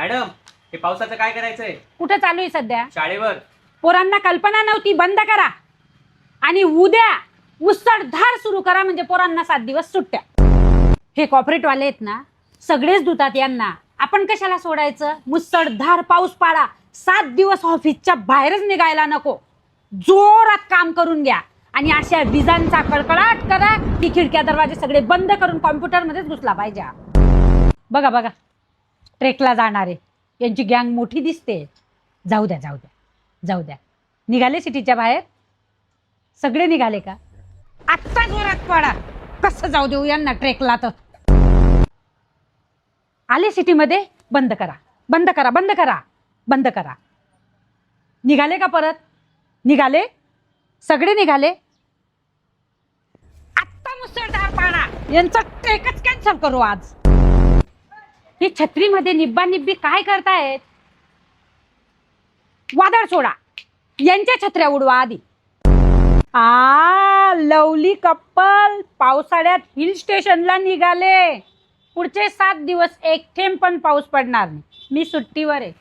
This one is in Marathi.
मॅडम हे पावसाचं काय करायचंय? कुठं चालू आहे सध्या? शाळेवर. पोरांना कल्पना नव्हती बंद करा. आणि उद्या मुसळधार सुरू करा म्हणजे पोरांना सात दिवस सुट्ट्या. हे कॉर्पोरेट वाले आहेत ना सगळेच दुतात यांना. आपण कशाला सोडायचं? मुसळधार पाऊस पाडा. सात दिवस ऑफिसच्या बाहेरच निघायला नको. जोरात काम करून घ्या. आणि अशा विजांचा कडकडाट करा की खिडक्या दरवाजे सगळे बंद करून कॉम्प्युटरमध्येच घुसला पाहिजे. बघा बघा. ट्रेकला जाणारे. यांची गँग मोठी दिसते. जाऊ द्या जाऊ द्या जाऊ द्या. निघाले सिटीच्या बाहेर? सगळे निघाले का? आत्ता जोरात पाडा. कसं जाऊ देऊ यांना ट्रेकला तर? आले सिटीमध्ये? बंद करा. बंद करा बंद करा. बंद करा. निघाले का परत? निघाले? सगळे निघाले? आत्ता मुसळधार पाडा. यांचा ट्रेकच कॅन्सल करू आज. ही छत्रीमध्ये निब्बा निब्बी काय करतायत? वादळ सोडा. यांच्या छत्र्या उडवा आधी. आ लवली कप्पल पावसाळ्यात हिल स्टेशनला निघाले. पुढचे सात दिवस एक थेंब पण पाऊस पडणार नाही. मी सुट्टीवर आहे.